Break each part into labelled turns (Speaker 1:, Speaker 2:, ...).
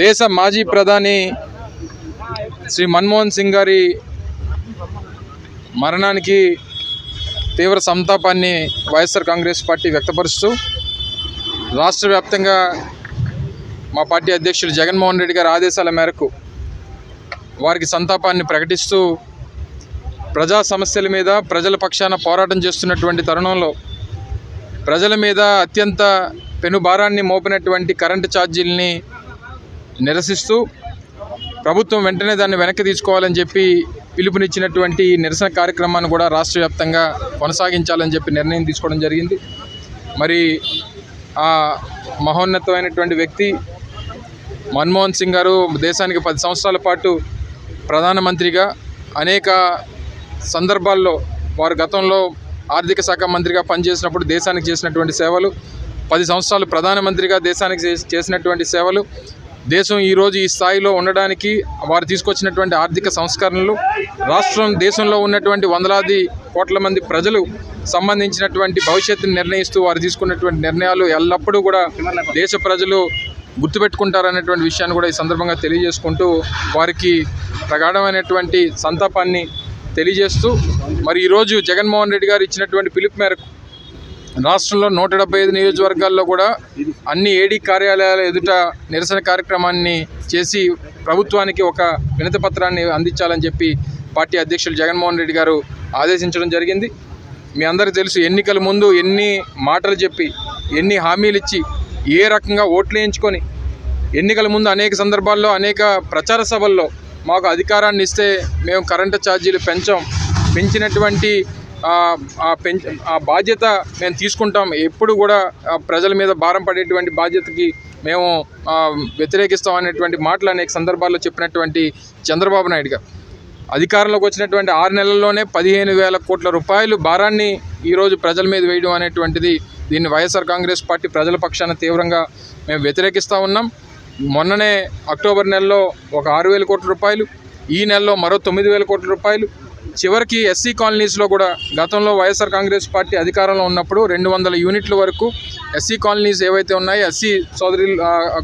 Speaker 1: దేశ మాజీ ప్రధాని శ్రీ మన్మోహన్ సింగ్ గారి మరణానికి తీవ్ర సంతాపాన్ని వైఎస్ఆర్ కాంగ్రెస్ పార్టీ వ్యక్తపరుస్తూ రాష్ట్ర వ్యాప్తంగా మా పార్టీ అధ్యక్షుడు జగన్మోహన్ రెడ్డి గారి ఆదేశాల మేరకు వారికి సంతాపాన్ని ప్రకటిస్తూ ప్రజా సమస్యల మీద ప్రజల పక్షాన పోరాటం చేస్తున్నటువంటి తరుణంలో ప్రజల మీద అత్యంత పెనుభారాన్ని మోపినటువంటి కరెంటు ఛార్జీలని నిరసిస్తూ ప్రభుత్వం వెంటనే దాన్ని వెనక్కి తీసుకోవాలని చెప్పి పిలుపునిచ్చినటువంటి నిరసన కార్యక్రమాన్ని కూడా రాష్ట్ర వ్యాప్తంగా కొనసాగించాలని చెప్పి నిర్ణయం తీసుకోవడం జరిగింది. మరి ఆ మహోన్నతమైనటువంటి వ్యక్తి మన్మోహన్ సింగ్ గారు దేశానికి పది సంవత్సరాల పాటు ప్రధానమంత్రిగా అనేక సందర్భాల్లో వారు గతంలో ఆర్థిక శాఖ మంత్రిగా పనిచేసినప్పుడు దేశానికి చేసినటువంటి సేవలు పది సంవత్సరాలు ప్రధానమంత్రిగా దేశానికి చేసినటువంటి సేవలు దేశం ఈరోజు ఈ స్థాయిలో ఉండడానికి వారు తీసుకొచ్చినటువంటి ఆర్థిక సంస్కరణలు రాష్ట్రం దేశంలో ఉన్నటువంటి వందలాది కోట్ల మంది ప్రజలు సంబంధించినటువంటి భవిష్యత్తుని నిర్ణయిస్తూ వారు తీసుకున్నటువంటి నిర్ణయాలు ఎల్లప్పుడూ కూడా దేశ ప్రజలు గుర్తుపెట్టుకుంటారనేటువంటి విషయాన్ని కూడా ఈ సందర్భంగా తెలియజేసుకుంటూ వారికి ప్రగాఢమైనటువంటి సంతాపాన్ని తెలియజేస్తూ మరి ఈరోజు జగన్మోహన్ రెడ్డి గారు ఇచ్చినటువంటి పిలుపు మేరకు రాష్ట్రంలో నూట డెబ్బై ఐదు నియోజకవర్గాల్లో కూడా అన్ని ఏడీ కార్యాలయాల ఎదుట నిరసన కార్యక్రమాన్ని చేసి ప్రభుత్వానికి ఒక వినతి పత్రాన్ని అందించాలని చెప్పి పార్టీ అధ్యక్షులు జగన్మోహన్ రెడ్డి గారు ఆదేశించడం జరిగింది. మీ అందరికీ తెలుసు ఎన్నికల ముందు ఎన్ని మాటలు చెప్పి ఎన్ని హామీలు ఇచ్చి ఏ రకంగా ఓట్లు వేయించుకొని ఎన్నికల ముందు అనేక సందర్భాల్లో అనేక ప్రచార సభల్లో మాకు అధికారాన్ని ఇస్తే మేము కరెంటు ఛార్జీలు పెంచాం పెంచినటువంటి పెంచ ఆ బాధ్యత మేము తీసుకుంటాం. ఎప్పుడు కూడా ప్రజల మీద భారం పడేటువంటి బాధ్యతకి మేము వ్యతిరేకిస్తాం అనేటువంటి మాటలు అనేక సందర్భాల్లో చెప్పినటువంటి చంద్రబాబు నాయుడు గారు. అధికారంలోకి వచ్చినటువంటి ఆరు నెలల్లోనే పదిహేను వేల కోట్ల రూపాయలు భారాన్ని ఈరోజు ప్రజల మీద వేయడం అనేటువంటిది దీన్ని వైఎస్ఆర్ కాంగ్రెస్ పార్టీ ప్రజల పక్షాన తీవ్రంగా మేము వ్యతిరేకిస్తూ ఉన్నాం. మొన్ననే అక్టోబర్ నెలలో ఒక ఆరు వేల కోట్ల రూపాయలు ఈ నెలలో మరో తొమ్మిది వేల కోట్ల రూపాయలు చివరికి ఎస్సీ కాలనీస్లో కూడా గతంలో వైఎస్ఆర్ కాంగ్రెస్ పార్టీ అధికారంలో ఉన్నప్పుడు రెండు వందల యూనిట్ల వరకు ఎస్సీ కాలనీస్ ఏవైతే ఉన్నాయో ఎస్సీ సోదరి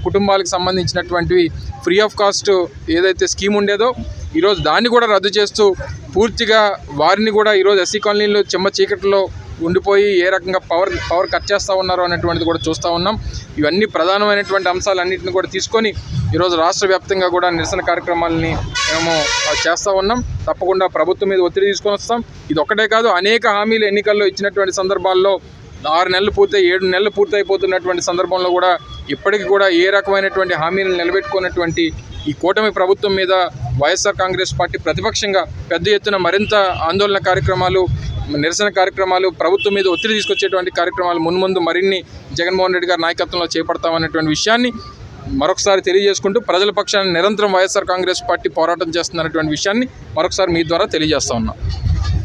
Speaker 1: కుటుంబాలకు సంబంధించినటువంటివి ఫ్రీ ఆఫ్ కాస్ట్ ఏదైతే స్కీమ్ ఉండేదో ఈరోజు దాన్ని కూడా రద్దు చేస్తూ పూర్తిగా వారిని కూడా ఈరోజు ఎస్సీ కాలనీలో చెమ్మ చీకటిలో ఉండిపోయి ఏ రకంగా పవర్ పవర్ కట్ చేస్తూ ఉన్నారో అనేటువంటిది కూడా చూస్తూ ఉన్నాం. ఇవన్నీ ప్రధానమైనటువంటి అంశాలన్నింటిని కూడా తీసుకొని ఈరోజు రాష్ట్ర వ్యాప్తంగా కూడా నిరసన కార్యక్రమాలని మేము చేస్తూ ఉన్నాం. తప్పకుండా ప్రభుత్వం మీద ఒత్తిడి తీసుకొని వస్తాం. ఇది ఒక్కటే కాదు అనేక హామీలు ఎన్నికల్లో ఇచ్చినటువంటి సందర్భాల్లో ఆరు నెలలు పూర్తయి ఏడు నెలలు పూర్తయిపోతున్నటువంటి సందర్భంలో కూడా ఇప్పటికీ కూడా ఏ రకమైనటువంటి హామీలను నిలబెట్టుకున్నటువంటి ఈ కూటమి ప్రభుత్వం మీద వైఎస్ఆర్ కాంగ్రెస్ పార్టీ ప్రతిపక్షంగా పెద్ద ఎత్తున మరింత ఆందోళన కార్యక్రమాలు నిరసన కార్యక్రమాలు ప్రభుత్వం మీద ఒత్తిడి తీసుకొచ్చేటువంటి కార్యక్రమాలు మున్ముందు మరిన్ని జగన్మోహన్ రెడ్డి గారి నాయకత్వంలో చేపడతామనేటువంటి విషయాన్ని మరొకసారి తెలియజేసుకుంటూ ప్రజల పక్షాన్ని నిరంతరం వైఎస్ఆర్ కాంగ్రెస్ పార్టీ పోరాటం చేస్తుందనేటువంటి విషయాన్ని మరొకసారి మీ ద్వారా తెలియజేస్తా ఉన్నాం.